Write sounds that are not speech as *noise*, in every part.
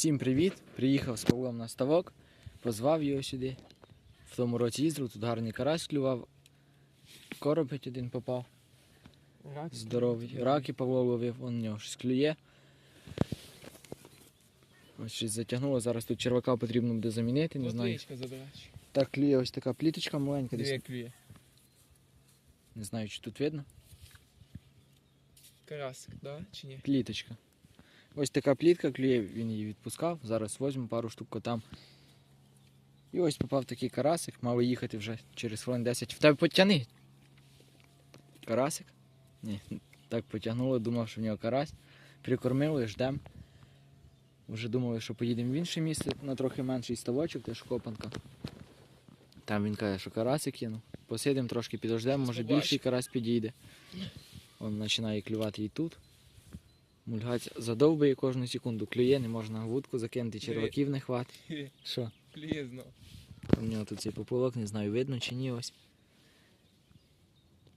Всім привіт! Приїхав з Павлом на ставок, позвав його сюди. В тому році їздив, тут гарний карась клював. Коробець один попав, здоровий. Раки Павло ловив, вон у нього щось клює. Ось щось затягнуло, зараз тут червака потрібно буде замінити, не знаю. Так клює ось така пліточка маленька, Дві десь. клює. Не знаю, чи тут видно. Карасик, да? Чи ні? Пліточка. Ось така плітка клює, він її відпускав. Зараз візьму пару штук котам. І ось попав такий карасик, мав їхати вже через хвилин 10. В тебе потяни. Карасик? Ні, так потягнуло, думав, що в нього карась. Прикормили, ждемо. Вже думали, що поїдемо в інше місце на трохи менший ставочок, теж копанка. Там він каже, що карасик кинув. Посидимо трошки, підождемо, може більший карась підійде. Он починає клювати і тут. Мульгаць задовбує кожну секунду, клює, не можна вудку закинути, черваків не хватить. Що? Клює знов. У нього тут цей поплавок, не знаю, видно чи ні ось.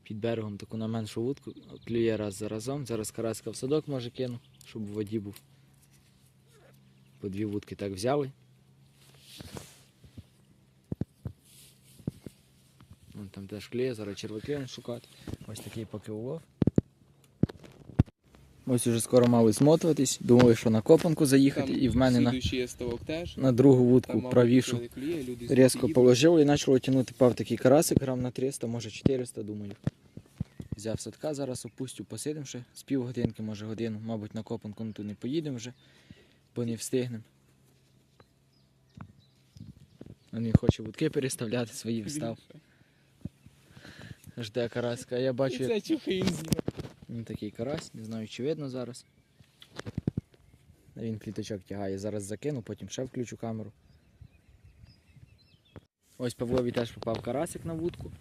Під берегом таку на меншу вудку, клює раз за разом. Зараз караска в садок може кину, щоб в воді був. По дві вудки так взяли. Вон там теж клює, зараз черваки шукати. Ось такий поки улов. Ось уже скоро мали смотуватись. Думали, що на копанку заїхати, і в мене на, теж. на другу вудку мабуть, правішу. Різко положив і почало тягнути пав такий карасик, грам на 300, може 400, думаю. Взяв садка, зараз опустю, посидим ще з півгодинки, може годину. Мабуть, на копанку ну, тут не поїдемо вже, бо не встигнемо. Він хоче вудки переставляти, свої встав. Жде караська. А я бачу, як це чухи він такий карась, не знаю, чи видно зараз. Він кліточок тягає. Зараз закину, потім ще включу камеру. Ось Павлові теж попав карасик на вудку.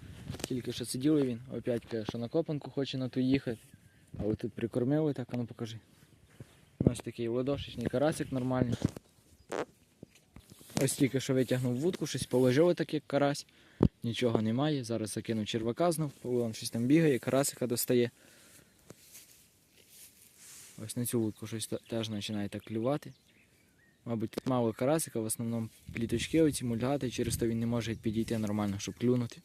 Тільки що сиділи він, опять що на копанку хоче на ту їхати. Але тут прикормили, так а ну покажи. Ось такий ладошечний карасик нормальний. Ось тільки що витягнув вудку, щось положили так як карась. Нічого немає. Зараз закинув червака знов, Павло щось там бігає, карасика достає. Ось на цю вудку щось теж починає так клювати. Мабуть, тут мало карасика, в основному пліточки оці мульгати, через то він не може підійти нормально, щоб клюнути.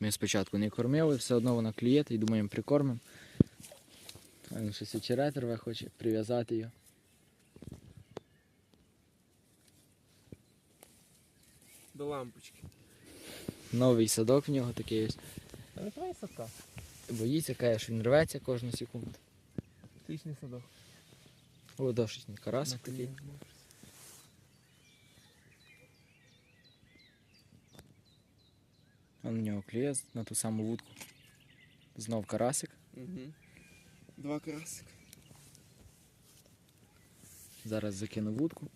Ми спочатку не кормили, все одно вона клює, і думаємо прикормимо. А він щось очерет рве, хоче прив'язати його. До лампочки. Новий садок в нього такий ось. Твоя садка. Боїться, каже, що він рветься кожну секунду. Отличний садок. Ладошечний карасик такий. Он в нього клює на ту саму вудку. Знов карасик. Угу. Два карасика. Зараз закину вудку.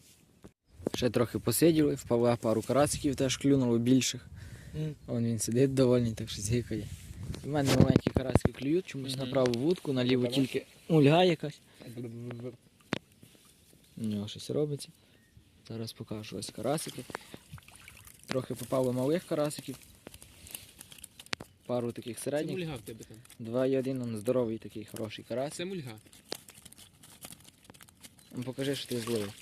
Ще трохи посиділи, в Павла пару карасиків теж клюнуло більших. Вон він сидить довольний, так що згикає. У мене маленькі карасики клюють, чомусь на праву вудку, на ліву тільки ульга якась. У нього щось робиться. Зараз покажу ось карасики. Трохи попало малих карасиків. Пару таких Це середніх. мульга в тебе там. Два і один, он здоровий такий хороший карасик. Це мульга. Покажи, що ти зловив.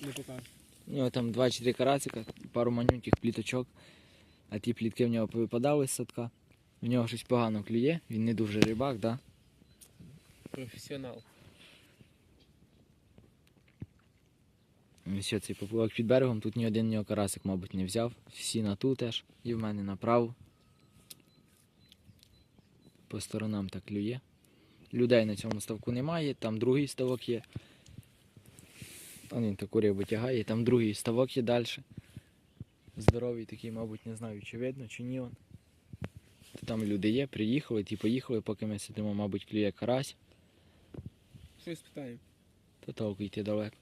Не покажу. У нього там 2-4 карасика, пару манюньких пліточок, а ті плітки в нього повипадали з садка. У нього щось погано клює, він не дуже рибак, да? Професіонал. Ось цей поплавок під берегом, тут ні один нього карасик, мабуть, не взяв. Всі на ту теж, і в мене направо. По сторонам так клює. Людей на цьому ставку немає, там другий ставок є. Там він таку рибу тягає, там другий ставок є далі. Здоровий такий, мабуть, не знаю, чи видно, чи ні. Он. Там люди є, приїхали, ті поїхали, поки ми сидимо, мабуть, клює карась, Щось питаємо. то толку йти далеко.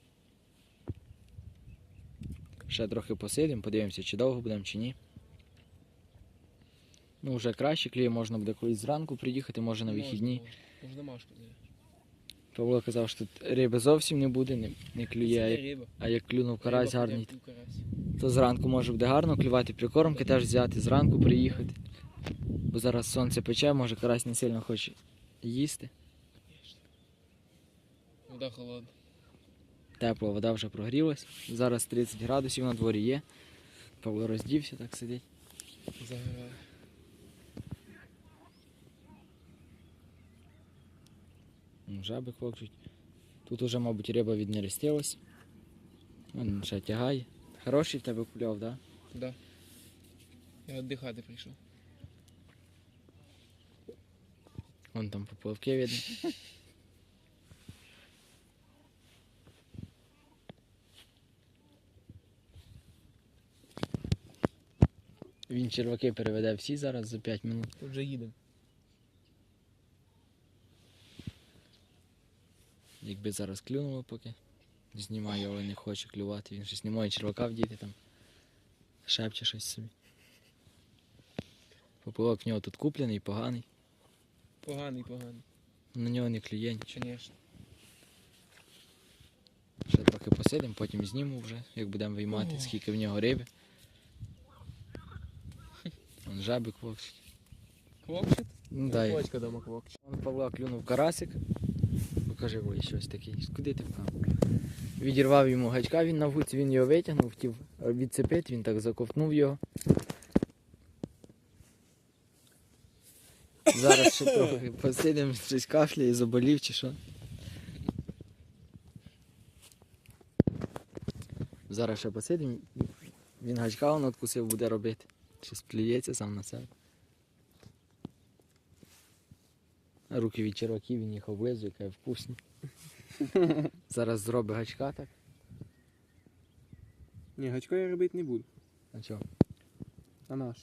Ще трохи посидимо, подивимося, чи довго будемо, чи ні. Ну, вже краще клює, можна буде колись зранку приїхати, може на вихідні. Може домашку. Павло казав, що тут риби зовсім не буде, не, не клює. А як, а як клюнув карась Риба гарний, то зранку може буде гарно клювати, прикормки теж взяти, зранку приїхати. Бо зараз сонце пече, може карась не сильно хоче їсти. Вода холодна. Тепла вода вже прогрілась. Зараз 30 градусів на дворі є. Павло роздівся, так сидить. Загорає. Жаби клокчуть. Тут уже, мабуть, риба віднерестилась. Він ще тягає. Хороший в тебе кульов, так? Да? Да. Я віддихати прийшов. Вон там поплавки видно. Він черваки переведе всі зараз за 5 минут. Вже їдемо. Якби зараз клюнуло поки. Знімаю, але не хоче клювати. Він щось не може червака вдіти там. Шепче щось собі. Поплавок в нього тут куплений, поганий. Поганий, поганий. На нього не нічого. Звісно. Ще трохи посидимо, потім зніму вже, як будемо виймати, Ого. скільки в нього риби. Вон жабик вовсить. Квокчет? Ну дай. Квочка дома квокчет. Вон Павла клюнув карасик. Покажи ой, щось такий. Куди ти в камеру? Відірвав йому гачка, він на вуці, він його витягнув, хотів відцепити, він так заковтнув його. Зараз ще трохи посидимо, щось кашляє, заболів чи що. Зараз ще посидимо. Він гачка он откусив, буде робити. Чи сплюється сам на себе. Руки від черваків, він їх облизує, каже, вкусні. *laughs* Зараз зробить гачка так. Ні, гачко я робити не буду. А чого? А наш?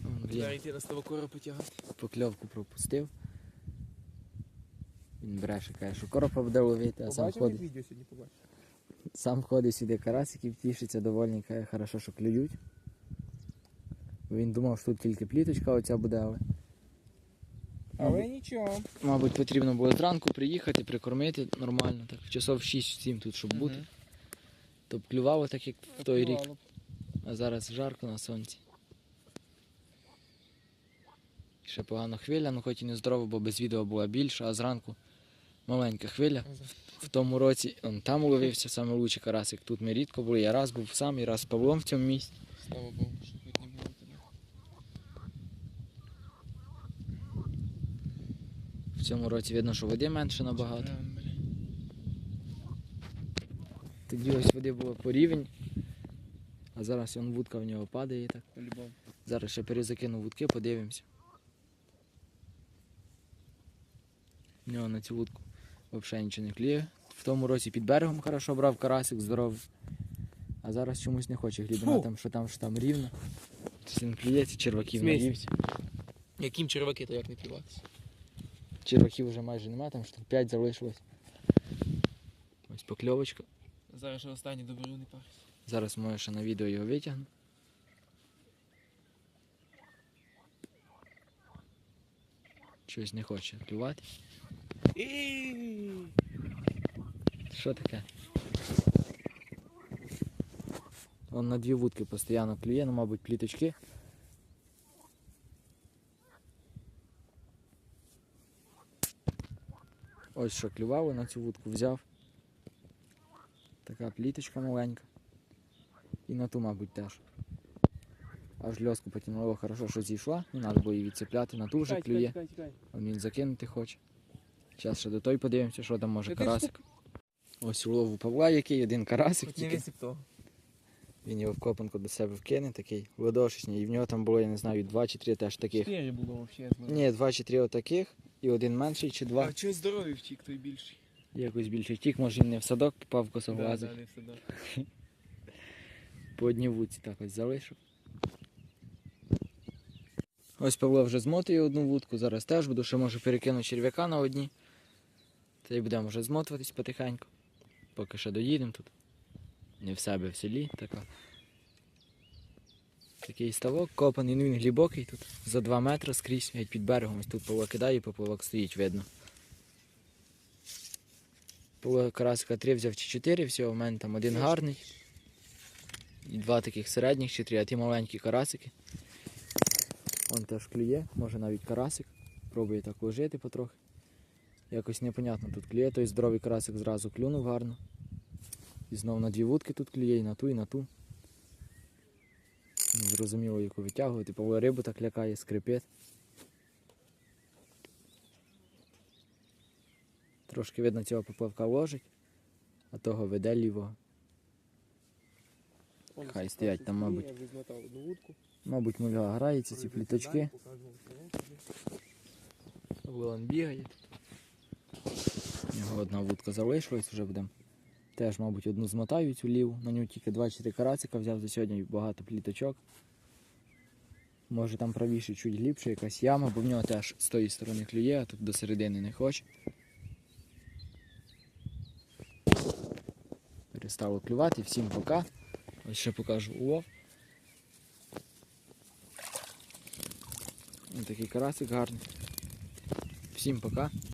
Вон, блін, Зараз йти на ставокора потягати. Покльовку пропустив. Він бреше, каже, що коропа буде ловити, а сам ходить. відео сьогодні побачив. Сам ходить сюди карасиків, тішиться, довольний, каже, хорошо, що клюють. Він думав, що тут тільки пліточка оця буде, але. Але нічого. Мабуть, потрібно було зранку приїхати, прикормити нормально, так, часов 6-7 тут, щоб бути. Мгм. То б клювало так, як в той рік. А зараз жарко на сонці. Ще погано хвиля, ну хоч і не здорово, бо без відео була більша, а зранку маленька хвиля. В тому році он там уловився саме лучший карасик. Тут ми рідко були. Я раз був сам і раз з Павлом в цьому місці. Слава Богу, що хоч не було тебе. В цьому році видно, що води менше набагато. Тоді ось води було по рівень, а зараз он вудка в нього падає. Так. Зараз ще перезакину вудки, подивимося. В нього на цю вудку взагалі нічого не клює. В тому році під берегом хорошо брав карасик здоровий. А зараз чомусь не хоче глибина Фу. там, що там, що там рівно. Він клюється, черваків наївся. Яким черваки, то як не плюватися? Черваків вже майже нема, там штук 5 залишилось. Ось покльовочка. Зараз ще останній доберу не парись. Зараз може ще на відео його витягну. Щось не хоче клювати. Що таке? Он на дві вудки постійно клює, ну, мабуть, пліточки. Ось що клювало, на цю вудку взяв. Така пліточка маленька. І на ту, мабуть, теж. Аж льоску потягнуло, хорошо, що зійшла. Не треба було її відцепляти, на ту вже клює. Він закинути хоче. Зараз ще до той подивимося, що там може карасик. Ось улов у Павла який, один карасик тільки. Він його в копанку до себе вкине, такий ладошечний. І в нього там було, я не знаю, два чи три теж таких. Чотири було взагалі. Ні, два чи три отаких, і один менший чи два. А чого здоровий втік, той більший? Якось більше втік, може він не в садок попав в Да, косоглазик. да, не все, да. *laughs* По одній вудці так ось залишив. Ось Павло вже змотує одну вудку, зараз теж буду, ще може перекину черв'яка на одні. Та й будемо вже змотуватись потихеньку. Поки ще доїдемо тут. Не в себе в селі. Така. Такий ставок копаний, ну він глибокий тут. За 2 метри скрізь, геть під берегом. Ось тут Павло кидає, і поплавок стоїть, видно. Карасика 3 взяв чи 4 всього, у мене там один гарний. І два таких середніх чи три, а ті маленькі карасики. Вон теж клює, може навіть карасик. Пробує так ложити потрохи. Якось непонятно тут клює, той здоровий карасик зразу клюнув гарно. І знов на дві вудки тут клює, і на ту, і на ту. Не зрозуміло, яку витягувати, типу рибу так лякає, скрипить. Трошки видно цього поплавка ложить, а того веде лівого. Хай стоять там, мабуть. Мабуть, мульга грається, ці пліточки. Вилан бігає. У нього одна вудка залишилась, вже будемо. Теж, мабуть, одну змотаю цю ліву. На нього тільки 2-4 карацика взяв за сьогодні багато пліточок. Може там правіше чуть глибше якась яма, бо в нього теж з тої сторони клює, а тут до середини не хоче. Перестало клювати, всім пока. Ось ще покажу улов. Ось такий карасик гарний. Всім пока.